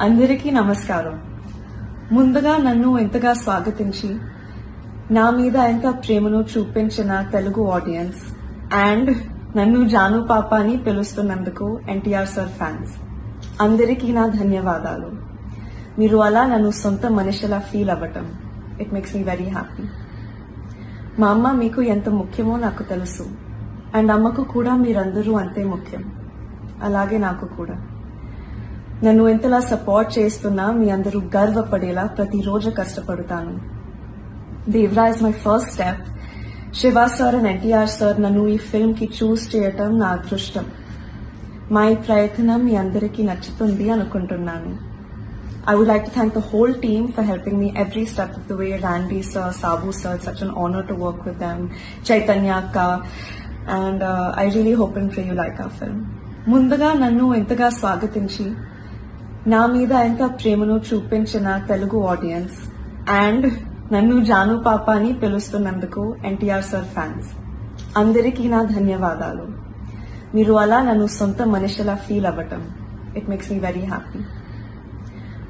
అందరికీ నమస్కారం. ముందుగా నన్ను ఎంతగా స్వాగతించి నా మీద ఎంత ప్రేమను చూపించిన తెలుగు ఆడియన్స్ అండ్ నన్ను జాను పాప అని పిలుస్తున్నందుకు ఎన్టీఆర్ సార్ ఫ్యాన్స్ అందరికీ నా ధన్యవాదాలు. మీరు అలా నన్ను సొంత మనిషిలా ఫీల్ అవ్వటం it makes me very happy మా అమ్మ మీకు ఎంత ముఖ్యమో నాకు తెలుసు అండ్ అమ్మకు కూడా మీరందరూ అంతే ముఖ్యం. అలాగే నాకు కూడా. నన్ను ఎంతలా సపోర్ట్ చేస్తున్నా మీ అందరూ గర్వపడేలా ప్రతిరోజు కష్టపడతాను. Devara is my first step Shiva sir and NTR sir నన్ను ఈ ఫిల్మ్కి చూస్ చేయటం నా అదృష్టం. మా ఈ ప్రయత్నం మీ అందరికీ నచ్చుతుంది అనుకుంటున్నాను. I would like to thank the whole team for helping me every step of the way Dandy sir Sabu sir such an honour to work with them Chaitanya అక్క and I really hope and for you like a film ముందుగా నన్ను ఎంతగా స్వాగతించి నా మీద ఎంత ప్రేమను చూపించిన Telugu audience. And నన్ను జాను పాప అని పిలుస్తున్నందుకు ఎన్టీఆర్ సార్ ఫ్యాన్స్. అందరికీ నా ధన్యవాదాలు. మీరు అలా నన్ను సొంత మనిషిలా ఫీల్ అవ్వటం. It makes me very happy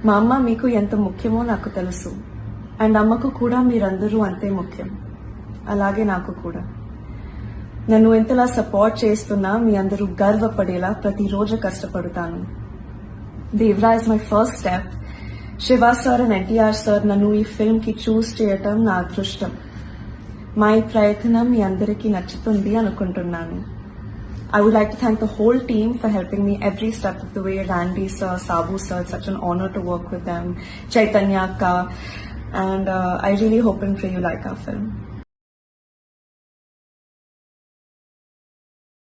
మా అమ్మ మీకు ఎంత ముఖ్యమో నాకు తెలుసు. అండ్ అమ్మకు కూడా మీరందరూ అంతే ముఖ్యం. అలాగే నాకు కూడా. నన్ను ఎంతలా సపోర్ట్ చేస్తున్నా మీ అందరూ గర్వపడేలా ప్రతిరోజు కష్టపడతాను. Devara is my first step Shiva sir and NTR sir నన్ను ఈ ఫిల్మ్కి చూస్ చేయటం నా అదృష్టం మా ఈ ప్రయత్నం మీ అందరికీ నచ్చుతుంది అనుకుంటున్నాను I would like to thank the whole team for helping me every step of the way. Randy sir, Sabu sir, it's such an honor to work with them. Chaitanya Akka, and uh, I really hope and pray you like our film.